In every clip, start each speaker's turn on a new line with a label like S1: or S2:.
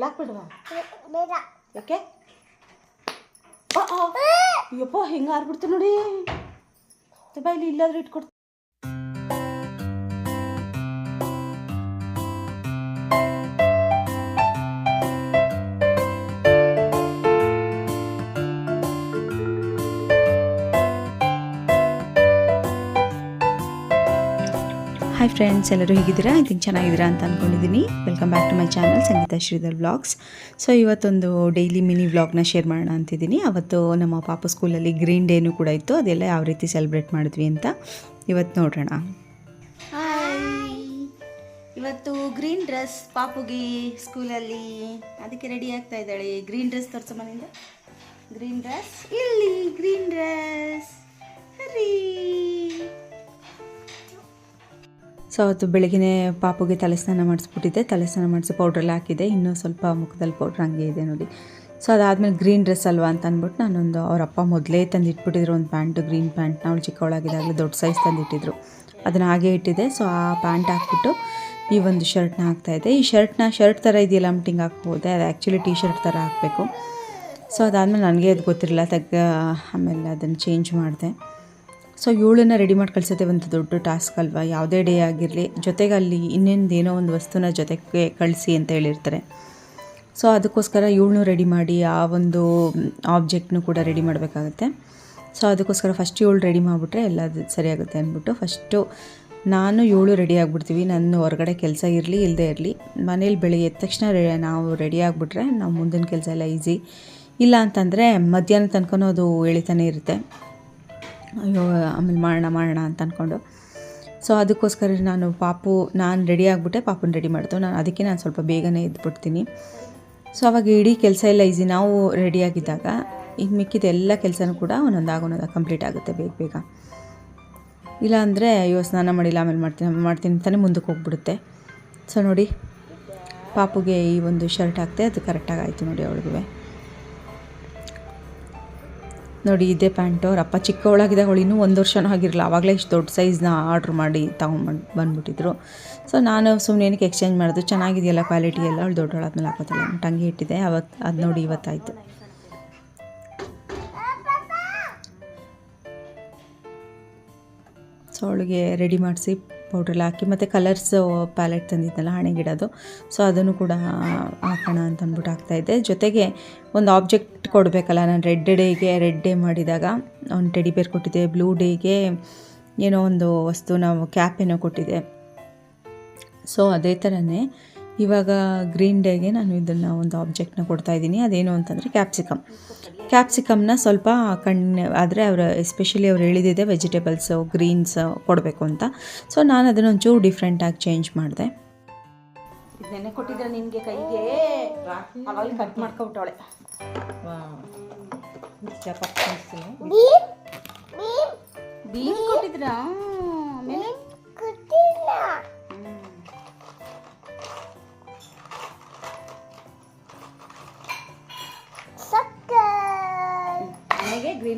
S1: Black ಬಿಡುವ
S2: ಬೇಡ.
S1: ಯಾಕೆ. ಅಯ್ಯಪ್ಪ ಹೆಂಗೆ ಆರ್ಬಿಡ್ತು ನೋಡಿ. ಬಾಯ್ಲಿ ಇಲ್ಲಾದ್ರೂ ಇಟ್ಕೊಡ್ತೀನಿ.
S3: ಫ್ರೆಂಡ್ಸ್ ಎಲ್ಲರೂ ಹೇಗಿದ್ದೀರಾ? ಐ ಥಿಂಕ್ ಚೆನ್ನಾಗಿದ್ದೀರಾ ಅಂತ ಅಂದ್ಕೊಂಡಿದ್ದೀನಿ welcome back to my channel Sangeetha Shridhar vlogs so ಇವತ್ತೊಂದು ಡೈಲಿ ಮಿನಿ ವ್ಲಾಗ್ನ ಶೇರ್ ಮಾಡೋಣ ಅಂತಿದ್ದೀನಿ. ಅವತ್ತು ನಮ್ಮ ಪಾಪ ಸ್ಕೂಲಲ್ಲಿ ಗ್ರೀನ್ ಡೇನು ಕೂಡ ಇತ್ತು. ಅದೆಲ್ಲ ಯಾವ ರೀತಿ ಸೆಲೆಬ್ರೇಟ್ ಮಾಡಿದ್ವಿ ಅಂತ ಇವತ್ತು ನೋಡೋಣ
S1: ಇವತ್ತು ಗ್ರೀನ್ ಡ್ರೆಸ್ ಪಾಪುಗೆ ಸ್ಕೂಲಲ್ಲಿ ಅದಕ್ಕೆ ರೆಡಿ ಆಗ್ತಾ ಇದ್ದಾಳೆ. ಗ್ರೀನ್ ಡ್ರೆಸ್ ತೋರಿಸೋ ಮನೆಯಿಂದ ಗ್ರೀನ್ ಡ್ರೆಸ್ ಇಲ್ಲಿ ಗ್ರೀನ್ ಡ್ರೆಸ್ ಹರಿ.
S3: ಸೊ ಅದು ಬೆಳಗ್ಗೆ ಪಾಪುಗೆ ತಲೆ ಸ್ನಾನ ಮಾಡಿಸ್ಬಿಟ್ಟಿದ್ದೆ ತಲೆ ಸ್ನಾನ ಮಾಡಿಸಿ ಪೌಡ್ರೆಲ್ಲ ಹಾಕಿದೆ. ಇನ್ನೂ ಸ್ವಲ್ಪ ಮುಖದಲ್ಲಿ ಪೌಡ್ರ್ ಹಂಗೆ ಇದೆ ನೋಡಿ. ಸೊ ಅದಾದಮೇಲೆ ಗ್ರೀನ್ ಡ್ರೆಸ್ ಅಲ್ವಾ ಅಂತ ಅಂದ್ಬಿಟ್ಟು ನಾನೊಂದು ಅವ್ರ ಅಪ್ಪ ಮೊದಲೇ ತಂದಿಟ್ಬಿಟ್ಟಿದ್ರು ಒಂದು ಪ್ಯಾಂಟು ಗ್ರೀನ್ ಪ್ಯಾಂಟ್ನ ಅವಳು ಚಿಕ್ಕವಳಾಗಿದ್ದಾಗಲೇ ದೊಡ್ಡ ಸೈಜ್ ತಂದಿಟ್ಟಿದ್ರು. ಅದನ್ನು ಹಾಗೆ ಇಟ್ಟಿದೆ. ಸೊ ಆ ಪ್ಯಾಂಟ್ ಹಾಕ್ಬಿಟ್ಟು ಈ ಒಂದು ಶರ್ಟ್ನ ಹಾಕ್ತಾಯಿದ್ದೆ ಈ ಶರ್ಟ್ನ ಶರ್ಟ್ ಥರ ಇದೆಯಲ್ಲ ಮಿಟಿಂಗ್ ಹಾಕ್ಬೋದೆ? ಅದು ಆ್ಯಕ್ಚುಲಿ ಟೀ ಶರ್ಟ್ ಥರ ಹಾಕಬೇಕು. ಸೊ ಅದಾದಮೇಲೆ ನನಗೆ ಅದು ಗೊತ್ತಿರಲಿಲ್ಲ. ತೆಗ್ಗ, ಆಮೇಲೆ ಅದನ್ನು ಚೇಂಜ್ ಮಾಡಿದೆ. ಸೊ ಏಳನ್ನ ರೆಡಿ ಮಾಡಿ ಕಳ್ಸೋದೇ ಒಂದು ದೊಡ್ಡ ಟಾಸ್ಕ್ ಅಲ್ವಾ? ಯಾವುದೇ ಡೇ ಆಗಿರಲಿ, ಜೊತೆಗೆ ಅಲ್ಲಿ ಇನ್ನೇನು ಏನೋ ಒಂದು ವಸ್ತುನ ಜೊತೆಗೆ ಕಳಿಸಿ ಅಂತ ಹೇಳಿರ್ತಾರೆ. ಸೊ ಅದಕ್ಕೋಸ್ಕರ ಏಳನ್ನೂ ರೆಡಿ ಮಾಡಿ ಆ ಒಂದು ಆಬ್ಜೆಕ್ಟ್ನೂ ಕೂಡ ರೆಡಿ ಮಾಡಬೇಕಾಗುತ್ತೆ. ಸೊ ಅದಕ್ಕೋಸ್ಕರ ಫಸ್ಟ್ ಏಳು ರೆಡಿ ಮಾಡಿಬಿಟ್ರೆ ಎಲ್ಲ ಸರಿಯಾಗುತ್ತೆ ಅಂದ್ಬಿಟ್ಟು ಫಸ್ಟು ನಾನು ಏಳು ರೆಡಿ ಆಗಿಬಿಡ್ತೀವಿ. ನನ್ನ ಹೊರಗಡೆ ಕೆಲಸ ಇರಲಿ ಇಲ್ಲದೇ ಇರಲಿ, ಮನೇಲಿ ಬೆಳಿಗ್ಗೆ ಎದ್ದ ತಕ್ಷಣ ನಾವು ರೆಡಿ ಆಗಿಬಿಟ್ರೆ ನಾವು ಮುಂದಿನ ಕೆಲಸ ಎಲ್ಲ ಈಸಿ ಇಲ್ಲ ಅಂತಂದರೆ ಮಧ್ಯಾಹ್ನ ತನಕನೂ ಅದು ಎಳಿತಾನೆ ಇರುತ್ತೆ. ಅಯ್ಯೋ, ಆಮೇಲೆ ಮಾಡೋಣ ಮಾಡೋಣ ಅಂತ ಅಂದ್ಕೊಂಡು ಸೊ ಅದಕ್ಕೋಸ್ಕರ ನಾನು ಪಾಪು, ನಾನು ರೆಡಿ ಆಗಿಬಿಟ್ಟೆ, ಪಾಪುನ ರೆಡಿ ಮಾಡ್ತು ನಾನು, ಅದಕ್ಕೆ ನಾನು ಸ್ವಲ್ಪ ಬೇಗನೆ ಎದ್ಬಿಡ್ತೀನಿ. ಸೊ ಅವಾಗ ಇಡೀ ಕೆಲಸ ಎಲ್ಲ ಈಸಿ ನಾವು ರೆಡಿಯಾಗಿದ್ದಾಗ ಇನ್ನು ಮಿಕ್ಕಿದ ಎಲ್ಲ ಕೆಲಸನೂ ಕೂಡ ಒಂದೊಂದಾಗ ಒಂದೊಂದಾಗ ಕಂಪ್ಲೀಟ್ ಆಗುತ್ತೆ ಬೇಗ ಬೇಗ. ಇಲ್ಲ ಅಂದರೆ ಅಯ್ಯೋ, ಸ್ನಾನ ಮಾಡಿಲ್ಲ, ಆಮೇಲೆ ಮಾಡ್ತೀನಿ ಮಾಡ್ತೀನಿ ಅಂತಲೇ ಮುಂದಕ್ಕೆ ಹೋಗ್ಬಿಡುತ್ತೆ. ಸೊ ನೋಡಿ, ಪಾಪುಗೆ ಈ ಒಂದು ಶರ್ಟ್ ಹಾಕ್ತೆ ಅದು ಕರೆಕ್ಟಾಗಿ ಆಯಿತು ನೋಡಿ ಅವಳಿಗೆ. ನೋಡಿ, ಇದೇ ಪ್ಯಾಂಟು. ಅವ್ರ ಅಪ್ಪ ಚಿಕ್ಕವಳಾಗಿದ್ದಾಗ ಅವಳು ಇನ್ನೂ ಒಂದು ವರ್ಷನೂ ಆಗಿರಲಿಲ್ಲ. ಆವಾಗಲೇ ಇಷ್ಟು ದೊಡ್ಡ ಸೈಜ್ನ ಆರ್ಡ್ರ್ ಮಾಡಿ ತಗೊಂಡ್ಬಂದು ಬಂದ್ಬಿಟ್ಟಿದ್ರು. ಸೊ, ನಾನು ಸುಮ್ಮನೆ ಏನಕ್ಕೆ ಎಕ್ಸ್ಚೇಂಜ್ ಮಾಡೋದು? ಚೆನ್ನಾಗಿದೆಯಲ್ಲ ಕ್ವಾಲಿಟಿ ಎಲ್ಲ? ಅವಳು ದೊಡ್ಡವಳಾದ್ಮೇಲೆ ಹಾಕೋತಲ್ಲ. ಟಂಗಿ ಇಟ್ಟಿದೆ ಅವತ್ತು ಅದು ನೋಡಿ ಇವತ್ತಾಯಿತು. ಸೊ, ಅವಳಿಗೆ ರೆಡಿ ಮಾಡಿಸಿ ಪೌಡ್ರೆಲ್ಲ ಹಾಕಿ, ಮತ್ತು ಕಲರ್ಸ್ ಪ್ಯಾಲೆಟ್ ತಂದಿದ್ದಲ್ಲ ಹಣೆಗಿಡೋದು ಸೊ ಅದನ್ನು ಕೂಡ ಹಾಕೋಣ ಅಂತ ಅಂದ್ಬಿಟ್ಟು ಹಾಕ್ತಾಯಿದ್ದೆ ಜೊತೆಗೆ ಒಂದು ಆಬ್ಜೆಕ್ಟ್ ಕೊಡಬೇಕಲ್ಲ, ನಾನು ರೆಡ್ ಡೇಗೆ ರೆಡ್ ಡೇ ಮಾಡಿದಾಗ ಒಂದು ಟೆಡಿ ಬೇರ್ ಕೊಟ್ಟಿದ್ದೆ ಬ್ಲೂ ಡೇಗೆ ಏನೋ ಒಂದು ವಸ್ತು, ನಾವು ಕ್ಯಾಪ್ ಏನೋ ಕೊಟ್ಟಿದ್ದೆ. ಸೊ ಅದೇ ಥರನೇ ಇವಾಗ ಗ್ರೀನ್ ಡೇಗೆ ನಾನು ಇದನ್ನು ಒಂದು ಆಬ್ಜೆಕ್ಟ್ನ ಕೊಡ್ತಾ ಇದ್ದೀನಿ. ಅದೇನು ಅಂತಂದರೆ ಕ್ಯಾಪ್ಸಿಕಮ್ ಕ್ಯಾಪ್ಸಿಕಮ್ನ ಸ್ವಲ್ಪ ಕಣ್ಣು ಆದರೆ ಅವರು ಎಸ್ಪೆಷಲಿ ಅವ್ರು ಹೇಳಿದಿದೆ ವೆಜಿಟೇಬಲ್ಸು ಗ್ರೀನ್ಸ್ ಕೊಡಬೇಕು ಅಂತ. ಸೊ ನಾನು ಅದನ್ನು ಒಂಚೂರು ಡಿಫ್ರೆಂಟಾಗಿ ಚೇಂಜ್ ಮಾಡಿದೆ.
S1: ನೆನೆ ಕೊಟ್ಟಿದ್ರೆ ನಿಮಗೆ ಕೈಗೆ. ಅವಾಗ ಕಟ್ ಮಾಡ್ಕೊಬಿಟ್ಟವಳೆ. ಕೊಟ್ಟಿದ್ರಾ?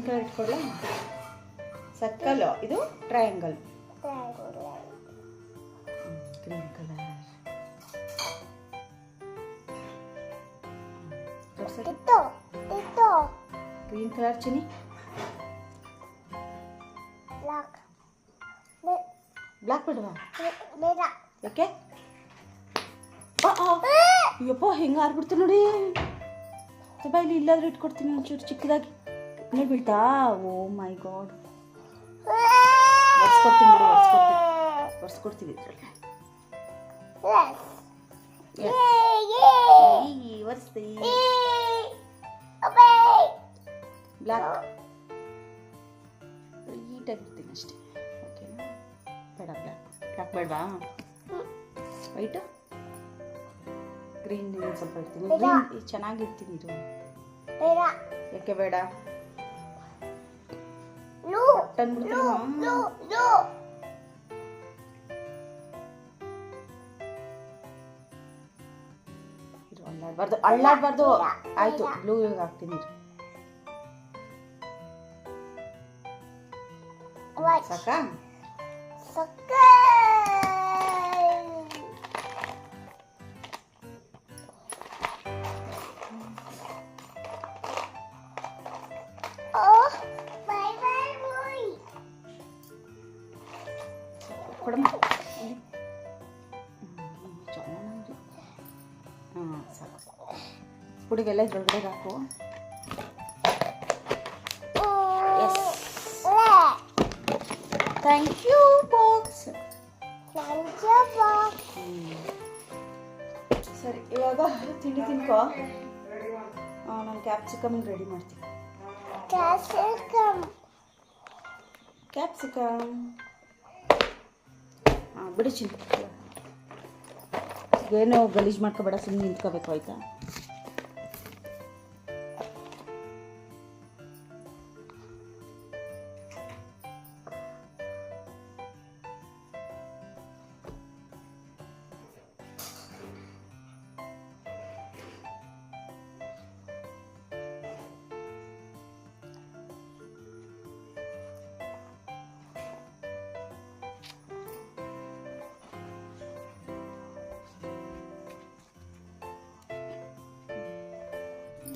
S1: ಕಲರ್ ಇಟ್ಕೊಳ್ಳ? ಸರ್ಕಲ್ ಇದು ಟ್ರಯಾಂಗಲ್ ಗ್ರೀನ್ ಕಲರ್ ಚಿನಿ
S2: ಬ್ಲಾಕ್
S1: ಬ್ಲ್ಯಾಕ್ ಬಿಡುವ?
S2: ಬೇಡ.
S1: ಯಾಕೆ? ಆ, ಆ. ಅಯ್ಯಪ್ಪ ಹೆಂಗೆ ಆರ್ಬಿಡ್ತು ನೋಡಿ? ಬಾಯ್ಲಿ ಇಲ್ಲಾದ್ರೂ ಇಟ್ಕೊಡ್ತೀನಿ ಒಂಚೂರು ಚಿಕ್ಕದಾಗಿ. ನೋಡಿ ಬೀಳ್ತಾ? ಓ ಮೈ ಗಾಡ್. ಒರ್ಸ್ಕೊಡ್ತೀನಿ ಬಿಡು ಒರ್ಸ್ಕೊಡ್ತೀನಿ. ಒರ್ಸ್ಕೊಡ್ತೀವಿ ಇದರಲ್ಲಿ.
S2: Yes. Yay, yay.
S1: ಒರ್ಸ್ತಿ.
S2: Yay. Obey.
S1: ಬ್ಲ್ಯಾಕ್ ನೀಟಾಗಿರ್ತೀನಿ ಅಷ್ಟೇ ಓಕೆನಾ ಬೇಡ ಬ್ಲ್ಯಾಕ್ ಬ್ಲ್ಯಾಕ್ ಬೇಡವಾ? ವೈಟು ಗ್ರೀನ್ ಸ್ವಲ್ಪ ಇರ್ತೀನಿ. ಗ್ರೀನ್ ಚೆನ್ನಾಗಿರ್ತೀನಿ ಇದು. ಯಾಕೆ ಬೇಡ?
S2: ಬ್ಲೂ ಬ್ಲೂ
S1: ಇರು ಅಳ್ಳಾಡ್ಬಾರ್ದು ಅಳ್ಳಾಡ್ಬಾರ್ದು. ಆಯ್ತು ಬ್ಲೂ ಹಾಕ್ತೀನಿ ಸಾಕಾ?
S2: ಸಾಕಾ?
S1: ಕೊಡಮ್ಮ. ಹಾಂ ಸಾಕು. ಹುಡುಗೆಲ್ಲ ಇದ್ರೊಳಗಡೆ ಹಾಕು. ಎಸ್ ಥ್ಯಾಂಕ್ ಯು ಬಾಕ್ಸ್ ಸರಿ ಇವಾಗ ತಿಂಡಿ ತಿನ್ಕೋ. ನಾನು ಕ್ಯಾಪ್ಸಿಕಮ್ ರೆಡಿ ಮಾಡ್ತೀನಿ. ಕ್ಯಾಪ್ಸಿಕಮ್ ಹಾಂ ಬಿಡು ಚಿಂತ. ಏನೋ ಗಲೀಜು ಮಾಡ್ಕೋಬೇಡ ಸುಮ್ಮನೆ ನಿಂತ್ಕೋಬೇಕು ಆಯ್ತಾ?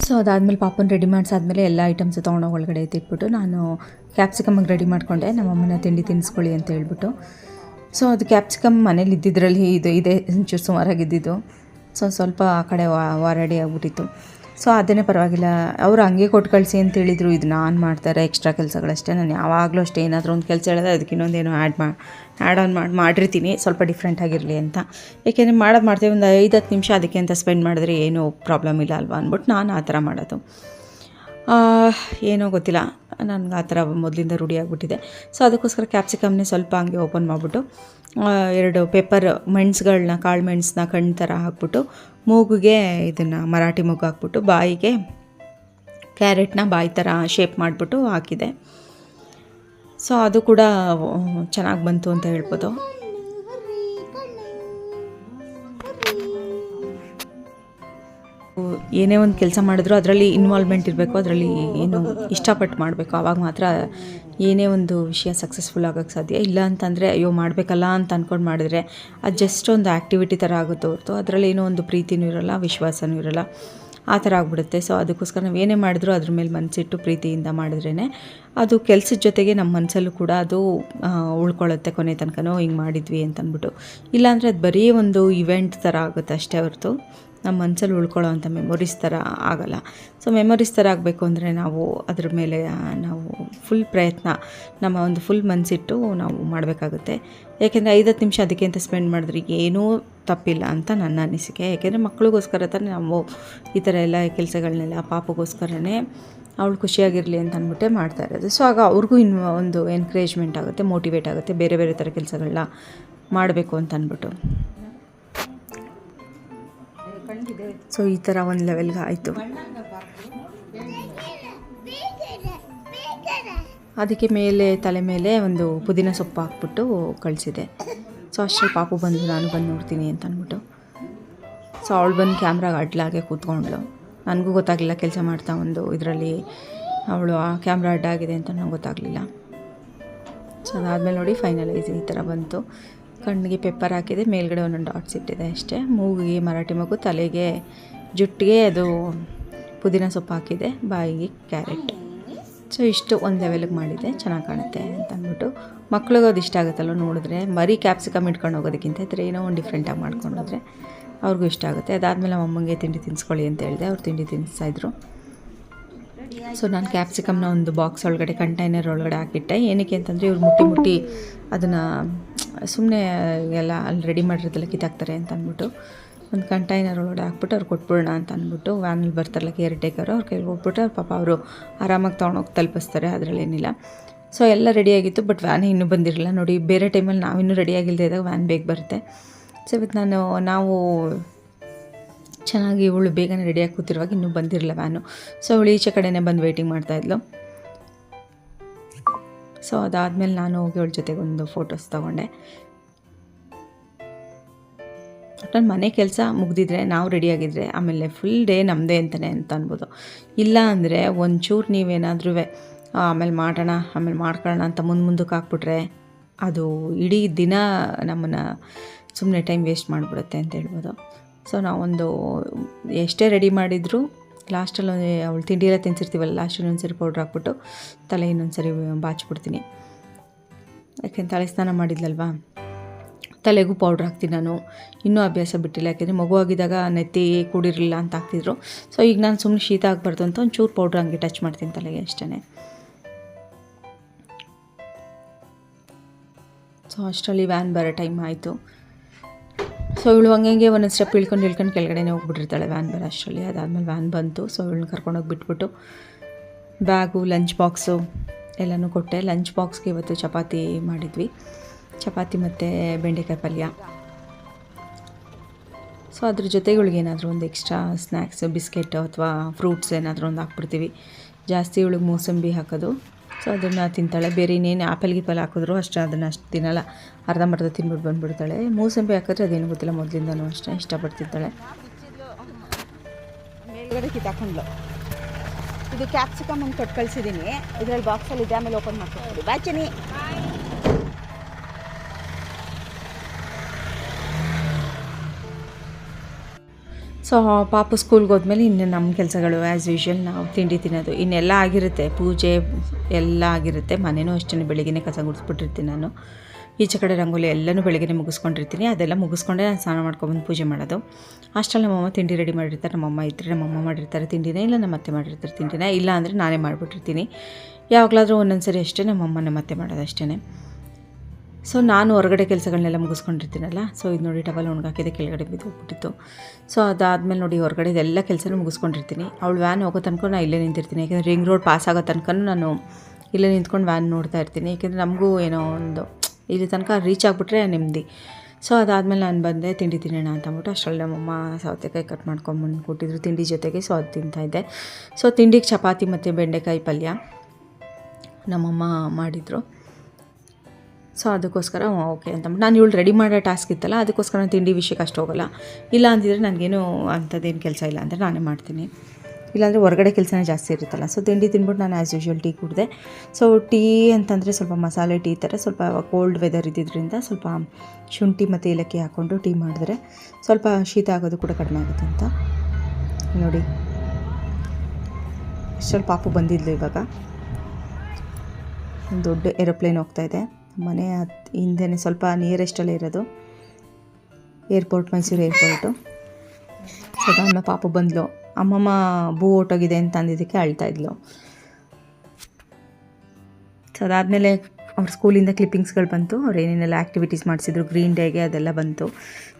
S3: ಸೊ ಅದಾದಮೇಲೆ ಪಾಪನ ರೆಡಿ ಮಾಡಿಸಾದ್ಮೇಲೆ ಎಲ್ಲ ಐಟಮ್ಸ್ ತೊಗೊಂಡೋಗಿ ಒಳಗಡೆ ಎತ್ತಿಟ್ಬಿಟ್ಟು ನಾನು ಕ್ಯಾಪ್ಸಿಕಮ್ಗೆ ರೆಡಿ ಮಾಡಿಕೊಂಡೆ. ನಮ್ಮಮ್ಮನ ತಿಂಡಿ ತಿನ್ನಿಸ್ಕೊಳ್ಳಿ ಅಂತ ಹೇಳ್ಬಿಟ್ಟು. ಸೊ ಅದು ಕ್ಯಾಪ್ಸಿಕಮ್ ಮನೇಲಿ ಇದ್ದಿದ್ರಲ್ಲಿ ಇದು ಇದೆ. ಒಂಚೂರು ಸುಮಾರಾಗಿದ್ದಿದ್ದು ಸೊ ಸ್ವಲ್ಪ ಆ ಕಡೆ ವಾರಡಿ ಆಗ್ಬಿಟ್ಟಿತ್ತು. ಸೊ ಅದೇ ಪರವಾಗಿಲ್ಲ. ಅವರು ಹಂಗೆ ಕೊಟ್ಟು ಕಳಿಸಿ ಅಂತ ಹೇಳಿದರು. ಇದು ನಾನು ಮಾಡ್ತಾರೆ ಎಕ್ಸ್ಟ್ರಾ ಕೆಲಸಗಳಷ್ಟೇ. ನಾನು ಯಾವಾಗಲೂ ಅಷ್ಟೇ ಏನಾದರೂ ಒಂದು ಕೆಲಸ ಹೇಳಿದ್ರೆ ಅದಕ್ಕೆ ಇನ್ನೊಂದೇನು ಆ್ಯಡ್ ಮಾ ಆ್ಯಡ್ ಆನ್ ಮಾಡಿ, ಮಾಡಿರ್ತೀನಿ. ಸ್ವಲ್ಪ ಡಿಫ್ರೆಂಟ್ ಆಗಿರಲಿ ಅಂತ. ಏಕೆಂದರೆ ಮಾಡೋದು ಮಾಡ್ತೀವಿ. ಒಂದು ಐದು ಹತ್ತು ನಿಮಿಷ ಅದಕ್ಕೆ ಅಂತ ಸ್ಪೆಂಡ್ ಮಾಡಿದ್ರೆ ಏನೂ ಪ್ರಾಬ್ಲಮ್ ಇಲ್ಲ ಅಲ್ವಾ ಅಂದ್ಬಿಟ್ಟು ನಾನು ಆ ಥರ ಮಾಡೋದು. ಏನೋ ಗೊತ್ತಿಲ್ಲ. ನನಗೆ ಆ ಥರ ಮೊದಲಿಂದ ರೂಢಿ ಆಗಿಬಿಟ್ಟಿದೆ. ಸೊ ಅದಕ್ಕೋಸ್ಕರ ಕ್ಯಾಪ್ಸಿಕಮ್ನೇ ಸ್ವಲ್ಪ ಹಂಗೆ ಓಪನ್ ಮಾಡಿಬಿಟ್ಟು ಎರಡು ಪೇಪರ್ ಮೆಣ್ಸುಗಳನ್ನ ಕಾಳು ಮೆಣಸನ್ನ ಕಣ್ಣು ಥರ ಹಾಕ್ಬಿಟ್ಟು ಮೂಗಿಗೆ ಇದನ್ನು ಮರಾಠಿ ಮೂಗು ಹಾಕ್ಬಿಟ್ಟು ಬಾಯಿಗೆ ಕ್ಯಾರೆಟ್ನ ಬಾಯಿ ಥರ ಶೇಪ್ ಮಾಡಿಬಿಟ್ಟು ಹಾಕಿದೆ. ಸೊ ಅದು ಕೂಡ ಚೆನ್ನಾಗಿ ಬಂತು ಅಂತ ಹೇಳ್ಬೋದು. ಏನೇ ಒಂದು ಕೆಲಸ ಮಾಡಿದ್ರು ಅದರಲ್ಲಿ ಇನ್ವಾಲ್ವ್ಮೆಂಟ್ ಇರಬೇಕು, ಅದರಲ್ಲಿ ಏನು ಇಷ್ಟಪಟ್ಟು ಮಾಡಬೇಕು. ಆವಾಗ ಮಾತ್ರ ಏನೇ ಒಂದು ವಿಷಯ ಸಕ್ಸಸ್ಫುಲ್ ಆಗೋಕ್ಕೆ ಸಾಧ್ಯ. ಇಲ್ಲ ಅಂತಂದರೆ, ಅಯ್ಯೋ, ಮಾಡಬೇಕಲ್ಲ ಅಂತ ಅಂದ್ಕೊಂಡು ಮಾಡಿದ್ರೆ ಅದು ಜಸ್ಟ್ ಒಂದು ಆ್ಯಕ್ಟಿವಿಟಿ ಥರ ಆಗುತ್ತೆ ಹೊರತು. ಅದರಲ್ಲಿ ಏನೋ ಒಂದು ಪ್ರೀತಿನೂ ಇರೋಲ್ಲ, ವಿಶ್ವಾಸನೂ ಇರೋಲ್ಲ. ಆ ಥರ ಆಗ್ಬಿಡುತ್ತೆ. ಸೊ ಅದಕ್ಕೋಸ್ಕರ ನಾವು ಏನೇ ಮಾಡಿದ್ರೂ ಅದ್ರ ಮೇಲೆ ಮನಸ್ಸಿಟ್ಟು ಪ್ರೀತಿಯಿಂದ ಮಾಡಿದ್ರೇ ಅದು ಕೆಲಸದ ಜೊತೆಗೆ ನಮ್ಮ ಮನಸ್ಸಲ್ಲೂ ಕೂಡ ಅದು ಉಳ್ಕೊಳ್ಳುತ್ತೆ ಕೊನೆ ತನಕನೋ. ಹಿಂಗೆ ಮಾಡಿದ್ವಿ ಅಂತಂದ್ಬಿಟ್ಟು ಇಲ್ಲಾಂದರೆ ಅದು ಬರೀ ಒಂದು ಇವೆಂಟ್ ಥರ ಆಗುತ್ತೆ ಅಷ್ಟೇ ಹೊರತು. ನಮ್ಮ ಮನಸ್ಸಲ್ಲಿ ಉಳ್ಕೊಳ್ಳೋ ಅಂಥ ಮೆಮೊರೀಸ್ ಥರ ಆಗಲ್ಲ. ಸೊ ಮೆಮೊರೀಸ್ ಥರ ಆಗಬೇಕು ಅಂದರೆ ನಾವು ಅದ್ರ ಮೇಲೆ ನಾವು ಫುಲ್ ಪ್ರಯತ್ನ, ನಮ್ಮ ಒಂದು ಫುಲ್ ಮನಸ್ಸಿಟ್ಟು ನಾವು ಮಾಡಬೇಕಾಗುತ್ತೆ. ಯಾಕೆಂದರೆ ಐದತ್ತು ನಿಮಿಷ ಅದಕ್ಕೆ ಅಂತ ಸ್ಪೆಂಡ್ ಮಾಡಿದ್ರೆ ಏನೂ ತಪ್ಪಿಲ್ಲ ಅಂತ ನನ್ನ ಅನಿಸಿಕೆ. ಯಾಕೆಂದರೆ ಮಕ್ಕಳಿಗೋಸ್ಕರ ತಾನೇ ನಾವು ಈ ಥರ ಎಲ್ಲ ಕೆಲಸಗಳನ್ನೆಲ್ಲ ಪಾಪಗೋಸ್ಕರನೇ ಅವಳು ಖುಷಿಯಾಗಿರಲಿ ಅಂತ ಅಂದ್ಬಿಟ್ಟೆ ಮಾಡ್ತಾ ಇರೋದು. ಸೊ ಆಗ ಅವ್ರಿಗೂ ಇನ್ನು ಒಂದು ಎನ್ಕರೇಜ್ಮೆಂಟ್ ಆಗುತ್ತೆ ಮೋಟಿವೇಟ್ ಆಗುತ್ತೆ, ಬೇರೆ ಬೇರೆ ಥರ ಕೆಲಸಗಳನ್ನ ಮಾಡಬೇಕು ಅಂತ ಅಂದ್ಬಿಟ್ಟು. ಸೊ ಈ ಥರ ಒಂದು ಲೆವೆಲ್ಗೆ ಆಯಿತು. ಅದಕ್ಕೆ ಮೇಲೆ ತಲೆ ಮೇಲೆ ಒಂದು ಪುದೀನ ಸೊಪ್ಪು ಹಾಕ್ಬಿಟ್ಟು ಕಳಿಸಿದೆ. ಸೊ ಅಷ್ಟೇ ಪಾಪು ಬಂದು ನಾನು ಬಂದು ನೋಡ್ತೀನಿ ಅಂತ ಅಂದ್ಬಿಟ್ಟು. ಸೊ ಅವಳು ಬಂದು ಕ್ಯಾಮ್ರಾಗೆ ಅಡ್ಲಾಗೆ ಕೂತ್ಕೊಂಡ್ಳು. ನನಗೂ ಗೊತ್ತಾಗಲಿಲ್ಲ ಕೆಲಸ ಮಾಡ್ತಾ ಒಂದು ಇದರಲ್ಲಿ ಅವಳು ಆ ಕ್ಯಾಮ್ರಾ ಅಡ್ಡಾಗಿದೆ ಅಂತ ನಂಗೆ ಗೊತ್ತಾಗಲಿಲ್ಲ. ಸೊ ಅದಾದಮೇಲೆ ನೋಡಿ ಫೈನಲೈಸ್ ಈ ಥರ ಬಂತು. ಕಣ್ಣಿಗೆ ಪೆಪ್ಪರ್ ಹಾಕಿದೆ, ಮೇಲ್ಗಡೆ ಒಂದೊಂದು ಡಾಟ್ಸ್ ಇಟ್ಟಿದೆ ಅಷ್ಟೇ. ಮೂಗಿಗೆ ಮರಾಠಿ ಮಗು, ತಲೆಗೆ ಜುಟ್ಟಿಗೆ ಅದು ಪುದೀನ ಸೊಪ್ಪು ಹಾಕಿದೆ, ಬಾಯಿಗೆ ಕ್ಯಾರೆಟ್. ಸೊ ಇಷ್ಟು ಒಂದು ಲೆವೆಲ್ಗೆ ಮಾಡಿದೆ, ಚೆನ್ನಾಗಿ ಕಾಣುತ್ತೆ ಅಂತ ಅಂದ್ಬಿಟ್ಟು. ಮಕ್ಳಿಗೆ ಅದು ಇಷ್ಟ ಆಗುತ್ತಲ್ಲ ನೋಡಿದ್ರೆ? ಮರಿ ಕ್ಯಾಪ್ಸಿಕಮ್ ಇಟ್ಕೊಂಡು ಹೋಗೋದಕ್ಕಿಂತ ಇದ್ರೆ ಏನೋ ಒಂದು ಡಿಫ್ರೆಂಟಾಗಿ ಮಾಡ್ಕೊಂಡು ಹೋದರೆ ಅವ್ರಿಗೂ ಇಷ್ಟ ಆಗುತ್ತೆ. ಅದಾದಮೇಲೆ ಅಮ್ಮಂಗೆ ತಿಂಡಿ ತಿನ್ಸ್ಕೊಳ್ಳಿ ಅಂತ ಹೇಳಿದೆ, ಅವ್ರು ತಿಂಡಿ ತಿನ್ನಿಸ್ತಾಯಿದ್ರು ಸೊ ನಾನು ಕ್ಯಾಪ್ಸಿಕಮ್ನ ಒಂದು ಬಾಕ್ಸ್ ಒಳಗಡೆ ಕಂಟೈನರ್ ಒಳಗಡೆ ಹಾಕಿಟ್ಟೆ. ಏನಕ್ಕೆ ಅಂತಂದರೆ ಇವ್ರು ಮುಟ್ಟಿ ಮುಟ್ಟಿ ಅದನ್ನು ಸುಮ್ಮನೆ ಎಲ್ಲ ಅಲ್ಲಿ ರೆಡಿ ಮಾಡಿರೋದೆಲ್ಲ ಕಿತ್ತಾಕ್ತಾರೆ ಅಂತ ಅಂದ್ಬಿಟ್ಟು, ಒಂದು ಕಂಟೈನರ್ ಒಳಗಡೆ ಹಾಕ್ಬಿಟ್ಟು ಅವ್ರು ಕೊಟ್ಬಿಡೋಣ ಅಂತ ಅಂದ್ಬಿಟ್ಟು ವ್ಯಾನಲ್ಲಿ ಬರ್ತಾರಲ್ಲ ಕೇರ್ ಟೇಕರು ಅವ್ರ ಕೈಗೆ ಹೋಗ್ಬಿಟ್ಟು ಅವ್ರ ಪಾಪ ಅವರು ಆರಾಮಾಗಿ ತೊಗೊಂಡೋಗಿ ತಲುಪಿಸ್ತಾರೆ, ಅದರಲ್ಲೇನಿಲ್ಲ. ಸೊ ಎಲ್ಲ ರೆಡಿಯಾಗಿತ್ತು ಬಟ್ ವ್ಯಾನ್ ಇನ್ನೂ ಬಂದಿರಲಿಲ್ಲ. ನೋಡಿ, ಬೇರೆ ಟೈಮಲ್ಲಿ ನಾವಿನ್ನೂ ರೆಡಿಯಾಗಿಲ್ಲದೆ ಇದ್ದಾಗ ವ್ಯಾನ್ ಬೇಗ ಬರುತ್ತೆ. ಸೊ ಇವತ್ತು ನಾನು, ನಾವು ಚೆನ್ನಾಗಿ ಇವಳು ಬೇಗನೆ ರೆಡಿಯಾಗಿ ಕೂತಿರುವಾಗ ಇನ್ನೂ ಬಂದಿರಲಿಲ್ಲ ವ್ಯಾನು ಸೊ ಅವಳು ಈಚೆ ಕಡೆನೇ ಬಂದು ವೆಯ್ಟಿಂಗ್ ಮಾಡ್ತಾಯಿದ್ಲು ಸೊ ಅದಾದಮೇಲೆ ನಾನು ಹೋಗಿ ಅವಳ ಜೊತೆಗೆ ಒಂದು ಫೋಟೋಸ್ ತೊಗೊಂಡೆ. ಒಟ್ಟಲ್ಲಿ ಮನೆ ಕೆಲಸ ಮುಗ್ದಿದ್ರೆ, ನಾವು ರೆಡಿಯಾಗಿದ್ದರೆ ಆಮೇಲೆ ಫುಲ್ ಡೇ ನಮ್ಮದೇ ಅಂತಲೇ ಅಂತ ಅನ್ಬೋದು. ಇಲ್ಲ ಅಂದರೆ ಒಂಚೂರು ನೀವೇನಾದ್ರೂ ಆಮೇಲೆ ಮಾಡೋಣ, ಆಮೇಲೆ ಮಾಡ್ಕೊಳ್ಳೋಣ ಅಂತ ಮುಂದೆ ಮುಂದಕ್ಕೆ ಹಾಕ್ಬಿಟ್ರೆ ಅದು ಇಡೀ ದಿನ ನಮ್ಮನ್ನು ಸುಮ್ಮನೆ ಟೈಮ್ ವೇಸ್ಟ್ ಮಾಡಿಬಿಡುತ್ತೆ ಅಂತ ಹೇಳ್ಬೋದು. ಸೊ ನಾವೊಂದು ಎಷ್ಟೇ ರೆಡಿ ಮಾಡಿದರೂ ಲಾಸ್ಟಲ್ಲಿ ಅವಳು ತಿಂಡಿಯೆಲ್ಲ ತಿನ್ಸಿರ್ತೀವಲ್ಲ, ಲಾಸ್ಟಲ್ಲಿ ಒಂದ್ಸರಿ ಪೌಡ್ರ್ ಹಾಕ್ಬಿಟ್ಟು ತಲೆ ಇನ್ನೊಂದು ಸರಿ ಬಾಚ್ಬಿಡ್ತೀನಿ. ಯಾಕೆಂದ್ರೆ ತಲೆ ಸ್ನಾನ ಮಾಡಿದ್ಲಲ್ವಾ? ತಲೆಗೂ ಪೌಡ್ರ್ ಹಾಕ್ತೀನಿ ನಾನು. ಇನ್ನೂ ಅಭ್ಯಾಸ ಬಿಟ್ಟಿಲ್ಲ. ಯಾಕೆಂದರೆ ಮಗು ಆಗಿದಾಗ ನೆತ್ತಿ ಕೂಡಿರಲಿಲ್ಲ ಅಂತ ಹಾಕ್ತಿದ್ರು. ಸೊ ಈಗ ನಾನು ಸುಮ್ಮನೆ ಶೀತ ಆಗಬಾರ್ದು ಅಂತ ಒಂಚೂರು ಪೌಡ್ರ್ ಹಂಗೆ ಟಚ್ ಮಾಡ್ತೀನಿ ತಲೆಗೆ ಅಷ್ಟೇ ಸೊ ಅಷ್ಟರಲ್ಲಿ ವ್ಯಾನ್ ಬರೋ ಟೈಮ್ ಆಯಿತು. ಸೊ ಇವಳು ಹಂಗೆ ಒಂದೊಂದು ಸ್ಟೆಪ್ ಇಳ್ಕೊಂಡು ಇಳ್ಕೊಂಡು ಕೆಳಗಡೆನೇ ಹೋಗ್ಬಿಟ್ಟಿರ್ತಾಳೆ ವ್ಯಾನ್ ಬರೋ ಅಷ್ಟರಲ್ಲಿ ಅದಾದಮೇಲೆ ವ್ಯಾನ್ ಬಂತು. ಸೊ ಇವಳನ್ನ ಕರ್ಕೊಂಡೋಗಿ ಬಿಟ್ಬಿಟ್ಟು ಬ್ಯಾಗು ಲಂಚ್ ಬಾಕ್ಸು ಎಲ್ಲನೂ ಕೊಟ್ಟೆ. ಲಂಚ್ ಬಾಕ್ಸ್ಗೆ ಇವತ್ತು ಚಪಾತಿ ಮಾಡಿದ್ವಿ. ಚಪಾತಿ ಮತ್ತು ಬೆಂಡೆಕಾಯಿ ಪಲ್ಯ. ಸೊ ಅದ್ರ ಜೊತೆ ಇವಳಿಗೆ ಏನಾದರೂ ಒಂದು ಎಕ್ಸ್ಟ್ರಾ ಸ್ನ್ಯಾಕ್ಸ್ ಬಿಸ್ಕೆಟ್ ಅಥವಾ ಫ್ರೂಟ್ಸ್ ಏನಾದರೂ ಒಂದು ಹಾಕ್ಬಿಡ್ತೀವಿ. ಜಾಸ್ತಿ ಇವಳಿಗೆ ಮೂಸಂಬಿ ಹಾಕೋದು. ಸೊ ಅದನ್ನು ತಿಂತಾಳೆ. ಬೇರೆ ಇನ್ನೇನು ಆ್ಯಪಲ್ ಗಿಪಲ್ ಹಾಕಿದ್ರು ಅಷ್ಟೇ, ಅದನ್ನು ಅಷ್ಟು ತಿನ್ನಲ್ಲ. ಅರ್ಧಂಬರ್ಧ ತಿನ್ಬಿಟ್ಟು ಬಂದುಬಿಡ್ತಾಳೆ. ಮೂಸಂಬಿ ಹಾಕಿದ್ರೆ ಅದೇನು ಗೊತ್ತಿಲ್ಲ, ಮೊದಲಿಂದನೂ ಅಷ್ಟೇ ಇಷ್ಟಪಡ್ತಿದ್ದಾಳೆ
S1: ಮೇಲ್ಗಡೆ ಕಿತ್ತಾಕೊಂಡ್ಲು ಇದು ಕ್ಯಾಪ್ಸಿಕಮ್ ಒಂದು ಕೊಟ್ಟು ಕಳಿಸಿದ್ದೀನಿ ಇದರಲ್ಲಿ ಬಾಕ್ಸಲ್ಲಿ ಇದೆ, ಆಮೇಲೆ ಓಪನ್ ಮಾಡ್ಕೊಡ್ತೀವಿ ಬಾಯ್
S3: ಸೊ ಪಾಪ ಸ್ಕೂಲ್ಗೆ ಹೋದ್ಮೇಲೆ ಇನ್ನು ನಮ್ಮ ಕೆಲಸಗಳು ಆ್ಯಸ್ ಯೂಶ್ವಲ್ ನಾವು ತಿಂಡಿ ತಿನ್ನೋದು. ಇನ್ನೆಲ್ಲ ಆಗಿರುತ್ತೆ, ಪೂಜೆ ಎಲ್ಲ ಆಗಿರುತ್ತೆ. ಮನೆಯೂ ಅಷ್ಟೇ ಬೆಳಿಗ್ಗೆ ಕಸ ಗುಡಿಸ್ಬಿಟ್ಟಿರ್ತೀನಿ ನಾನು. ಈಚೆ ಕಡೆ ರಂಗೋಲಿ ಎಲ್ಲನೂ ಬೆಳಗ್ಗೆ ಮುಗಿಸ್ಕೊಂಡಿರ್ತೀನಿ. ಅದೆಲ್ಲ ಮುಗಿಸ್ಕೊಂಡೆ ನಾನು ಸ್ನಾನ ಮಾಡ್ಕೊಬಂದು ಪೂಜೆ ಮಾಡೋದು. ಅಷ್ಟರಲ್ಲಿ ನಮ್ಮಮ್ಮ ತಿಂಡಿ ರೆಡಿ ಮಾಡಿರ್ತಾರೆ. ನಮ್ಮಮ್ಮ ಇದ್ದರೆ ನಮ್ಮಮ್ಮ ಮಾಡಿರ್ತಾರೆ ತಿಂಡಿನೇ, ಇಲ್ಲ ನಮ್ಮ ಅತ್ತೆ ಮಾಡಿರ್ತಾರೆ ತಿಂಡಿನೇ. ಇಲ್ಲ ಅಂದರೆ ನಾನೇ ಮಾಡಿಬಿಟ್ಟಿರ್ತೀನಿ. ಯಾವಾಗಲಾದರೂ ಒಂದೊಂದು ಸರಿ ಅಷ್ಟೇ ನಮ್ಮಮ್ಮನ ನಮ್ಮ ಅತ್ತೆ ಮಾಡೋದು ಅಷ್ಟೇ ಸೊ ನಾನು ಹೊರಗಡೆ ಕೆಲಸಗಳನ್ನೆಲ್ಲ ಮುಗಿಸ್ಕೊಂಡಿರ್ತೀನಲ್ಲ ಸೊ ಇದು ನೋಡಿ ಟವಲ್ ಒಣಗಾಕಿದೆ, ಕೆಳಗಡೆ ಬಿದ್ದು ಹೋಗ್ಬಿಟ್ಟಿತ್ತು ಸೊ ಅದಾದಮೇಲೆ ನೋಡಿ ಹೊರಗಡೆ ಇದೆಲ್ಲ ಕೆಲಸನೂ ಮುಗಿಸ್ಕೊಂಡಿರ್ತೀನಿ. ಅವಳು ವ್ಯಾನ್ ಹೋಗೋ ತನಕ ನಾನು ಇಲ್ಲೇ ನಿಂತಿರ್ತೀನಿ. ಯಾಕೆಂದರೆ ರಿಂಗ್ ರೋಡ್ ಪಾಸ್ ಆಗೋ ತನಕ ನಾನು ಇಲ್ಲೇ ನಿಂತ್ಕೊಂಡು ವ್ಯಾನ್ ನೋಡ್ತಾ ಇರ್ತೀನಿ. ಯಾಕೆಂದರೆ ನಮಗೂ ಏನೋ ಒಂದು ಇಲ್ಲಿ ತನಕ ರೀಚ್ ಆಗಿಬಿಟ್ರೆ ನೆಮ್ಮದಿ. ಸೊ ಅದಾದಮೇಲೆ ನಾನು ಬಂದೆ, ತಿಂಡಿ ತಿನ್ನೋಣ ಅಂತ ಅಂದ್ಬಿಟ್ಟು ಅಷ್ಟರಲ್ಲಿ ನಮ್ಮಮ್ಮ ಸೌತೆಕಾಯಿ ಕಟ್ ಮಾಡ್ಕೊಂಬಂದು ಕೊಟ್ಟಿದ್ರು ತಿಂಡಿ ಜೊತೆಗೆ ಸೊ ಅದು ತಿಂತಾಯಿದ್ದೆ ಸೊ ತಿಂಡಿಗೆ ಚಪಾತಿ ಮತ್ತು ಬೆಂಡೆಕಾಯಿ ಪಲ್ಯ ನಮ್ಮಮ್ಮ ಮಾಡಿದರು. ಸೊ ಅದಕ್ಕೋಸ್ಕರ ಓಕೆ ಅಂತ ನಾನು ಇವಳು ರೆಡಿ ಮಾಡೋ ಟಾಸ್ಕ್ ಇತ್ತಲ್ಲ, ಅದಕ್ಕೋಸ್ಕರ ನಾನು ತಿಂಡಿ ವಿಷಯಕ್ಕೆ ಅಷ್ಟು ಹೋಗಲ್ಲ. ಇಲ್ಲ ಅಂತಿದ್ರೆ ನನಗೇನು ಅಂಥದ್ದೇನು ಕೆಲಸ ಇಲ್ಲ ಅಂದರೆ ನಾನೇ ಮಾಡ್ತೀನಿ. ಇಲ್ಲಾಂದರೆ ಹೊರಗಡೆ ಕೆಲಸನೇ ಜಾಸ್ತಿ ಇರುತ್ತಲ್ಲ ಸೊ ತಿಂಡಿ ತಿಂದ್ಬಿಟ್ಟು ನಾನು ಆ್ಯಸ್ ಯೂಶ್ವಲ್ ಟೀ ಕುಡಿದೆ. ಸೊ ಟೀ ಅಂತಂದರೆ ಸ್ವಲ್ಪ ಮಸಾಲೆ ಟೀ ಥರ, ಸ್ವಲ್ಪ ಕೋಲ್ಡ್ ವೆದರ್ ಇದ್ದಿದ್ದರಿಂದ ಸ್ವಲ್ಪ ಶುಂಠಿ ಮತ್ತು ಏಲಕ್ಕಿ ಹಾಕ್ಕೊಂಡು ಟೀ ಮಾಡಿದ್ರೆ ಸ್ವಲ್ಪ ಶೀತ ಆಗೋದು ಕೂಡ ಕಡಿಮೆ ಆಗುತ್ತೆ ಅಂತ. ನೋಡಿ. ಸ್ವಲ್ಪ ಪಾಪು ಬಂದಿದ್ಲು ಇವಾಗ. ದೊಡ್ಡ ಏರೋಪ್ಲೇನ್ ಹೋಗ್ತಾ ಇದೆ. ಮನೆ ಹತ್ ಹಿಂದೆನೇ ಸ್ವಲ್ಪ ನಿಯರೆಸ್ಟಲ್ಲೇ ಇರೋದು. ಏರ್ಪೋರ್ಟ್ ಮೈಸೂರು ಏರ್ಪೋರ್ಟು ಸೊ ಪಾಪ ಪಾಪು ಬಂದಳು ಅಮ್ಮಮ್ಮ ಬೂ ಹೋಗಿದೆ ಅಂತ ಅಂದಿದ್ದಕ್ಕೆ ಅಳ್ತಾ ಇದ್ಲು. ಸೊ ಅದಾದಮೇಲೆ ಅವ್ರ ಸ್ಕೂಲಿಂದ ಕ್ಲಿಪ್ಪಿಂಗ್ಸ್ಗಳು ಬಂತು. ಅವ್ರು ಏನೇನೆಲ್ಲ ಆ್ಯಕ್ಟಿವಿಟೀಸ್ ಮಾಡಿಸಿದ್ರು ಗ್ರೀನ್ ಡೇಗೆ ಅದೆಲ್ಲ ಬಂತು.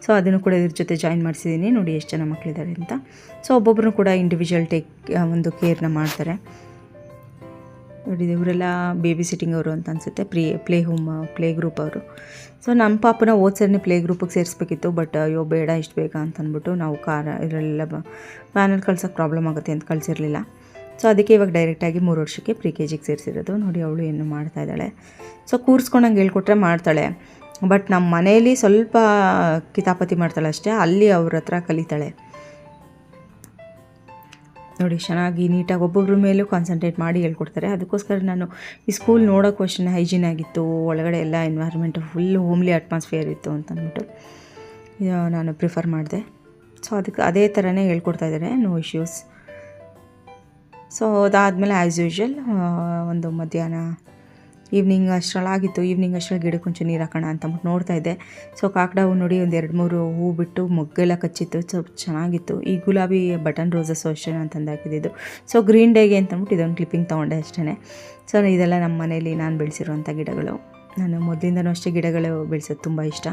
S3: ಸೊ ಅದನ್ನು ಕೂಡ ಇದ್ರ ಜೊತೆ ಜಾಯಿನ್ ಮಾಡಿಸಿದ್ದೀನಿ ನೋಡಿ ಎಷ್ಟು ಜನ ಮಕ್ಕಳಿದ್ದಾರೆ ಅಂತ. ಸೊ ಒಬ್ಬೊಬ್ಬರು ಕೂಡ ಇಂಡಿವಿಜುವಲ್ ಟೇಕ್ ಒಂದು ಕೇರ್ನ ಮಾಡ್ತಾರೆ. ನೋಡಿ, ಇವರೆಲ್ಲ ಬೇಬಿ ಸಿಟ್ಟಿಂಗ್ ಅವರು ಅಂತ ಅನಿಸುತ್ತೆ. Pre play home play group ಅವರು. ಸೊ ನಮ್ಮ ಪಾಪನ ಓದ್ಸರಿನೇ ಪ್ಲೇ ಗ್ರೂಪಿಗೆ ಸೇರಿಸ್ಬೇಕಿತ್ತು ಬಟ್ ಅಯ್ಯೋ, ಬೇಡ, ಇಷ್ಟು ಬೇಗ ಅಂತ ಅಂದ್ಬಿಟ್ಟು ನಾವು ಕಾರ, ಇದರಲ್ಲೆಲ್ಲ ಬ ವ್ಯಾನಲ್ಲಿ ಕಳ್ಸೋಕ್ಕೆ ಪ್ರಾಬ್ಲಮ್ ಆಗುತ್ತೆ ಅಂತ ಕಳಿಸಿರಲಿಲ್ಲ. ಸೊ ಅದಕ್ಕೆ ಇವಾಗ ಡೈರೆಕ್ಟಾಗಿ ಮೂರು ವರ್ಷಕ್ಕೆ ಪ್ರಿ ಕೆ ಜಿಗೆ ಸೇರಿಸಿರೋದು. ನೋಡಿ, ಅವಳು ಏನು ಮಾಡ್ತಾ ಇದ್ದಾಳೆ. ಸೊ ಕೂರಿಸ್ಕೊಂಡಂಗೆ ಹೇಳ್ಕೊಟ್ರೆ ಮಾಡ್ತಾಳೆ. ಬಟ್ ನಮ್ಮ ಮನೆಯಲ್ಲಿ ಸ್ವಲ್ಪ ಕಿತಾಪತಿ ಮಾಡ್ತಾಳೆ ಅಷ್ಟೇ. ಅಲ್ಲಿ ಅವ್ರ ಹತ್ರ ಕಲಿತಾಳೆ. ನೋಡಿ, ಚೆನ್ನಾಗಿ ನೀಟಾಗಿ ಒಬ್ಬೊಬ್ಬರ ಮೇಲೂ ಕಾನ್ಸಂಟ್ರೇಟ್ ಮಾಡಿ ಹೇಳ್ಕೊಡ್ತಾರೆ. ಅದಕ್ಕೋಸ್ಕರ ನಾನು ಈ ಸ್ಕೂಲ್ ನೋಡೋಕ್ಕೆ ಅಷ್ಟೇ ಹೈಜೀನ್ ಆಗಿತ್ತು, ಒಳಗಡೆ ಎಲ್ಲ ಎನ್ವೈರ್ಮೆಂಟು ಫುಲ್ ಹೋಮ್ಲಿ ಅಟ್ಮಾಸ್ಫಿಯರ್ ಇತ್ತು ಅಂತ ಅಂದ್ಬಿಟ್ಟು ನಾನು ಪ್ರಿಫರ್ ಮಾಡಿದೆ. ಸೊ ಅದಕ್ಕೆ ಅದೇ ಥರನೇ ಹೇಳ್ಕೊಡ್ತಾ ಇದ್ದಾರೆ ನೋ ಇಶ್ಯೂಸ್ ಸೊ ಅದಾದಮೇಲೆ ಆ್ಯಸ್ ಯೂಶ್ವಲ್ ಒಂದು ಮಧ್ಯಾಹ್ನ ಈವ್ನಿಂಗ್ ಅಷ್ಟರಲ್ಲಾಗಿತ್ತು ಈವ್ನಿಂಗ್ ಅಷ್ಟರಲ್ಲಿ ಗಿಡಕ್ಕೆ ಒಂಚೂರು ನೀರು ಹಾಕೋಣ ಅಂತ ಅಂದ್ಬಿಟ್ಟು ನೋಡ್ತಾ ಇದ್ದೆ. ಸೊ ಕಾಕಡ ಹೂ ನೋಡಿ ಒಂದು ಎರಡು ಮೂರು ಹೂ ಬಿಟ್ಟು ಮೊಗ್ಗೆಲ್ಲ ಕಚ್ಚಿತ್ತು. ಸೊ ಚೆನ್ನಾಗಿತ್ತು. ಈ ಗುಲಾಬಿ ಬಟನ್ ರೋಸಸ್ ಅಷ್ಟೇ ನಾನು ತಂದು ಹಾಕಿದ್ದು. ಸೊ ಗ್ರೀನ್ ಡೇಗೆ ಅಂತ ಅಂದ್ಬಿಟ್ಟು ಇದೊಂದು ಕ್ಲಿಪ್ಪಿಂಗ್ ತೊಗೊಂಡೆ ಅಷ್ಟೇ ಸೊ ಇದೆಲ್ಲ ನಮ್ಮ ಮನೇಲಿ ನಾನು ಬೆಳೆಸಿರುವಂಥ ಗಿಡಗಳು. ನಾನು ಮೊದಲಿಂದನೂ ಅಷ್ಟೇ ಗಿಡಗಳು ಬೆಳೆಸೋದು ತುಂಬ ಇಷ್ಟ.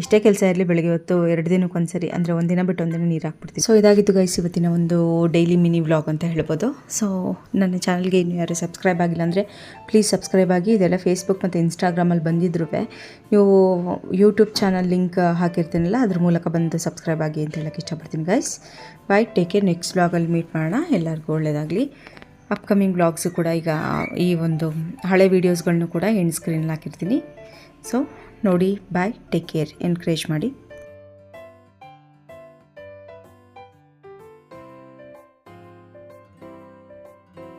S3: ಎಷ್ಟೇ ಕೆಲಸ ಇರಲಿ ಬೆಳಗ್ಗೆ ಹೊತ್ತು ಎರಡು ದಿನಕ್ಕೆ ಒಂದ್ಸರಿ, ಅಂದರೆ ಒಂದಿನ ಬಿಟ್ಟು ಒಂದಿನ ನೀರು ಹಾಕ್ಬಿಡ್ತೀವಿ ಸೊ ಇದಾಗಿತ್ತು ಗೈಸ್ ಇವತ್ತಿನ ಒಂದು ಡೈಲಿ ಮಿನಿ ವ್ಲಾಗ್ ಅಂತ ಹೇಳ್ಬೋದು. ಸೊ ನನ್ನ ಚಾನಲ್ಗೆ ಇನ್ನು ಯಾರು ಸಬ್ಸ್ಕ್ರೈಬ್ ಆಗಿಲ್ಲ ಅಂದರೆ ಪ್ಲೀಸ್ ಸಬ್ಸ್ಕ್ರೈಬ್ ಆಗಿ, ಇದೆಲ್ಲ ಫೇಸ್ಬುಕ್ ಮತ್ತು ಇನ್ಸ್ಟಾಗ್ರಾಮಲ್ಲಿ ಬಂದಿದ್ರು ನೀವು ಯೂಟ್ಯೂಬ್ ಚಾನಲ್ ಲಿಂಕ್ ಹಾಕಿರ್ತೀನಲ್ಲ, ಅದ್ರ ಮೂಲಕ ಬಂದು ಸಬ್ಸ್ಕ್ರೈಬ್ ಆಗಿ ಅಂತ ಹೇಳಕ್ಕೆ ಇಷ್ಟಪಡ್ತೀನಿ guys bye take care next ವ್ಲಾಗಲ್ಲಿ ಮೀಟ್ ಮಾಡೋಣ. ಎಲ್ಲರಿಗೂ ಒಳ್ಳೆಯದಾಗಲಿ ಅಪ್ಕಮಿಂಗ್ ವ್ಲಾಗ್ಸು ಕೂಡ ಈಗ ಈ ಒಂದು ಹಳೆ ವೀಡಿಯೋಸ್ಗಳನ್ನು ಕೂಡ ಎಂಡ್ ಸ್ಕ್ರೀನಲ್ಲಿ ಹಾಕಿರ್ತೀನಿ. ಸೊ ನೋಡಿ ಬಾಯ್ ಟೇಕ್ ಕೇರ್ ಎನ್ಕರೇಜ್ ಮಾಡಿ.